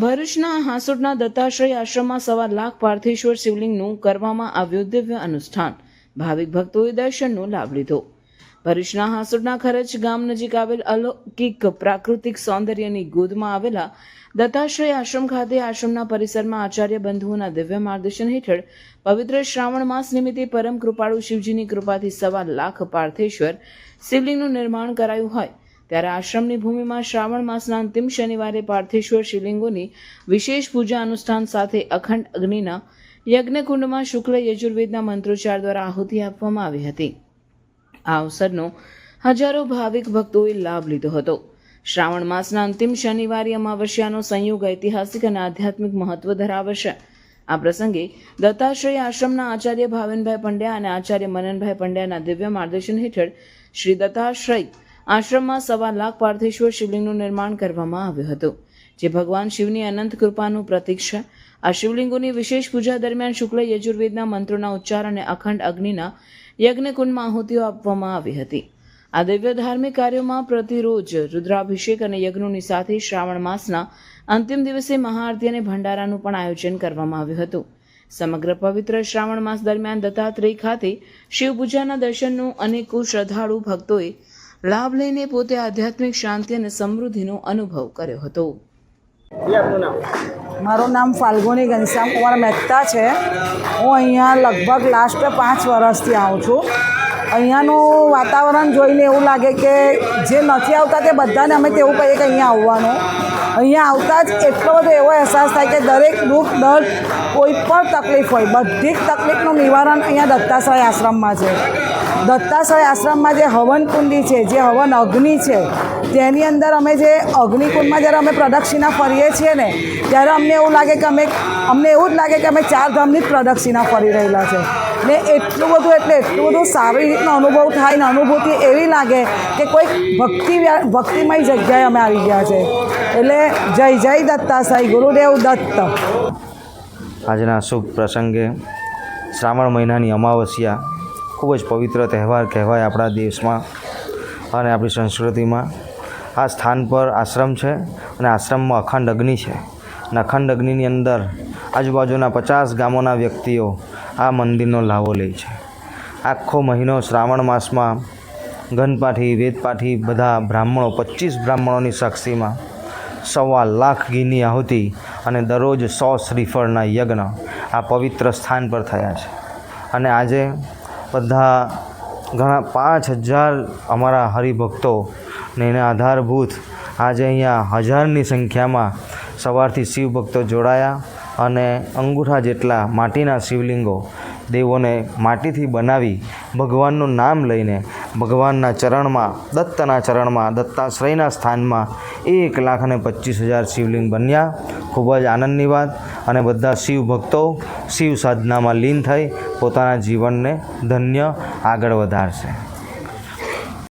ભરૂચના હાંસોડના દત્તાશ્રય આશ્રમમાં સવા લાખ પાર્થેશ્વર શિવલિંગનું કરવામાં આવ્યું દિવ્ય અનુષ્ઠાન. ભાવિક ભક્તોએ દર્શનનો લાભ લીધો. ભરૂચના હાંસુડના ખરચ ગામ નજીક આવેલ અલૌકિક પ્રાકૃતિક સૌંદર્યની ગોદમાં આવેલા દત્તાશ્રય આશ્રમ ખાતે આશ્રમના પરિસરમાં આચાર્ય બંધુઓના દિવ્ય માર્ગદર્શન હેઠળ પવિત્ર શ્રાવણ માસ નિમિત્તે પરમ કૃપાળુ શિવજીની કૃપાથી સવા લાખ પાર્થેશ્વર શિવલિંગનું નિર્માણ કરાયું હોય. ત્યારે આશ્રમની ભૂમિમાં શ્રાવણ માસના અંતિમ શનિવારે પાર્થેશ્વર શિવલિંગોની વિશેષ પૂજા અનુષ્ઠાન સાથે અખંડ અગ્નિના યજ્ઞકુંડમાં શુક્લ યજુર્વેદના મંત્રોચ્ચાર દ્વારા આહુતિ આપવામાં આવી હતી. આ અવસરનો હજારો ભાવિક ભક્તોએ લાભ લીધો હતો. શ્રાવણ માસના અંતિમ શનિવારે અમાવસ્યાનો સંયોગ ઐતિહાસિક અને આધ્યાત્મિક મહત્વ ધરાવે છે આ પ્રસંગે દત્તાશ્રય આશ્રમના આચાર્ય ભાવિનભાઈ પંડ્યા અને આચાર્ય મનનભાઈ પંડ્યાના દિવ્ય માર્ગદર્શન હેઠળ શ્રી દત્તાશ્રય આશ્રમમાં સવા લાખ પાર્થેશ્વર શિવલિંગનું નિર્માણ કરવામાં આવ્યું હતું. જે ભગવાન શિવની અનંત કૃપાનું પ્રતીક છે. આ શિવલિંગોની વિશેષ પૂજા દરમિયાન શુક્લ યજુર્વેદના મંત્રોના ઉચ્ચાર અને અખંડ અગ્નિના યજ્ઞકુંડમાં આહુતિઓ આપવામાં આવી હતી. આ દિવ્ય ધાર્મિક કાર્યોમાં પ્રતિરોજ રુદ્રાભિષેક અને યજ્ઞોની સાથે શ્રાવણ માસના અંતિમ દિવસે મહાઆરતી અને ભંડારાનું પણ આયોજન કરવામાં આવ્યું હતું. સમગ્ર પવિત્ર શ્રાવણ માસ દરમિયાન દત્તાત્રેય ખાતે શિવ પૂજાના દર્શનનો અનેકો શ્રદ્ધાળુ ભક્તોએ લાભ લઈને પોતે આધ્યાત્મિક શાંતિ અને સમૃદ્ધિનો અનુભવ કર્યો હતો. મારું નામ ફાલ્ગુની ઘનશ્યામ કુમાર મહેતા છે. હું અહીંયા લગભગ લાસ્ટ પાંચ વર્ષથી આવું છું. અહીંયાનું વાતાવરણ જોઈને એવું લાગે કે જે નથી આવતા તે બધાને અમે તેવું કહીએ કે અહીંયા આવવાનું. અહીંયા આવતા જ એટલો બધો એવો અહેસાસ થાય કે દરેક દુઃખ, દર્દ, કોઈ પણ તકલીફ હોય, બધી જ તકલીફનું નિવારણ અહીંયા દત્તાશ્રય આશ્રમમાં છે. દત્તાશ્રય આશ્રમમાં જે હવન કુંડી છે, જે હવન અગ્નિ છે, તેની અંદર અમે જે અગ્નિકુંડમાં જ્યારે અમે પ્રદક્ષિણા ફરીએ છીએ ને, ત્યારે અમને એવું લાગે કે અમે, અમને એવું જ લાગે કે અમે ચાર ધામની જ પ્રદક્ષિણા ફરી રહેલા છે. ને એટલું બધું એટલે એટલું બધું સારી રીતનો અનુભવ થાય ને અનુભૂતિ એવી લાગે કે કોઈક ભક્તિ ભક્તિમય જગ્યાએ અમે આવી ગયા છે. એટલે જય જય દત્તાશ્રય, ગુરુદેવ દત્ત. આજના શુભ પ્રસંગે શ્રાવણ મહિનાની અમાવસ્યા ખૂબ જ પવિત્ર તહેવાર કહેવાય આપણા દેશમાં અને આપણી સંસ્કૃતિમાં. આ સ્થાન પર આશ્રમ છે અને આશ્રમમાં અખંડ અગ્નિ છે અને અખંડ અગ્નિની અંદર આજુબાજુના પચાસ ગામોના વ્યક્તિઓ આ મંદિરનો લાવો લે છે. આખો મહિનો શ્રાવણ માસમાં ઘનપાઠી, વેદપાઠી બધા બ્રાહ્મણો પચીસ બ્રાહ્મણોની સાક્ષીમાં સવા લાખ ઘીની આહુતિ અને દરરોજ સો શ્રીફળના યજ્ઞ આ પવિત્ર સ્થાન પર થયા છે. અને આજે બધા ઘણા પાંચ હજાર અમારા હરિભક્તો ને એને આધારભૂત આજે અહીંયા હજારની સંખ્યામાં સવારથી શિવભક્તો જોડાયા અને અંગૂઠા જેટલા માટીના શિવલિંગો દેવોને માટીથી બનાવી ભગવાનનું નામ લઈને ભગવાનના ચરણમાં, દત્તના ચરણમાં, દત્તાશ્રયના સ્થાનમાં એક લાખ અને પચીસ હજાર શિવલિંગ બન્યા. ખૂબ જ આનંદની વાત અને બધા શિવ ભક્તો શિવ સાધનામાં લીન થઈ પોતાના જીવનને ધન્ય આગળ વધારશે.